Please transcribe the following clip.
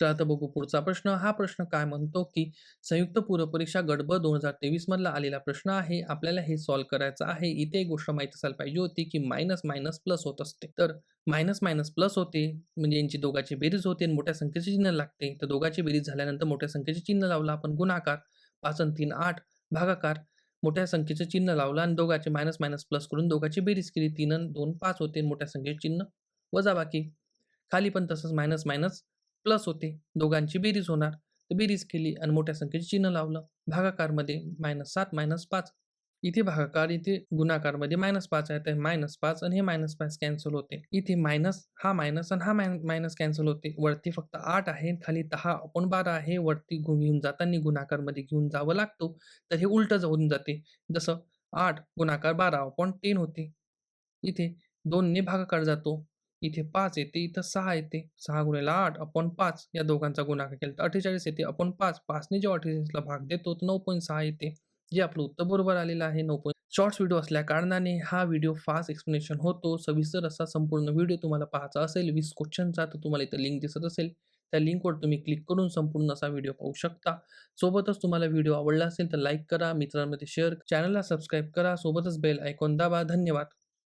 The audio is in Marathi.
चला आता बघू पुढचा प्रश्न. हा प्रश्न काय म्हणतो, की संयुक्त पूर्व परीक्षा गट ब 2023 मधला आलेला प्रश्न आहे. आपल्याला हे सॉल्व्ह करायचं आहे. इथे एक गोष्ट माहीत असायला पाहिजे होती, की मायनस मायनस प्लस होत असते. तर मायनस मायनस प्लस होते, म्हणजे यांची दोघाची बेरीज होते आणि मोठ्या संख्येचे चिन्ह लागते. तर दोघाची बेरीज झाल्यानंतर मोठ्या संख्येचे चिन्ह लावलं आपण गुणाकार, पाच आणि 3 8 भागाकार, मोठ्या संख्येचं चिन्ह लावलं आणि दोघांचे मायनस मायनस प्लस करून दोघांची बेरीज केली. तीन आणि 2 5 होते आणि मोठ्या संख्येचे चिन्ह वजाबाकी. खाली पण तसंच मायनस मायनस प्लस होते. दोघांची बेरीज होणार. तर बेरीज केली आणि मोठ्या संख्येचे चिन्ह लावलं. भागाकारमध्ये -7 -5 इथे भागाकार, इथे गुणाकारमध्ये मायनस पाच आहे. तर मायनस पाच आणि हे मायनस पाच कॅन्सल होते. इथे मायनस हा मायनस आणि हा मायनस कॅन्सल होते. वरती फक्त आठ आहे, खाली 10/12 आहे. वरती घेऊन जाताना गुणाकारमध्ये घेऊन जावं लागतो. तर हे उलटं होऊन जाते. जसं आठ गुणाकार 12/10 होते. इथे दोनने भागाकार जातो. इथे पाच येते, इथं सहा येते. 6 गुणिले 8/5 या दोघांचा गुणाकार केला तर 48 येते अपॉन पाच पाचने जेव्हा 48ला भाग देतो तर 9.6 येते. जे आपलं उत्तर बरोबर आलेलं आहे नऊ पॉईंट शॉर्ट्स व्हिडिओ असल्या कारणाने हा व्हिडिओ फास्ट एक्सप्लेनेशन होतो. सविस्तर असा संपूर्ण व्हिडिओ तुम्हाला पाहायचा असेल वीस क्वेश्चनचा तर तुम्हाला इथं लिंक दिसत असेल. त्या लिंकवर तुम्ही क्लिक करून संपूर्ण असा व्हिडिओ पाहू शकता. सोबतच तुम्हाला व्हिडिओ आवडला असेल तर लाईक करा, मित्रांमध्ये शेअर, चॅनलला सबस्क्राईब करा, सोबतच बेल आयकॉन दाबा. धन्यवाद.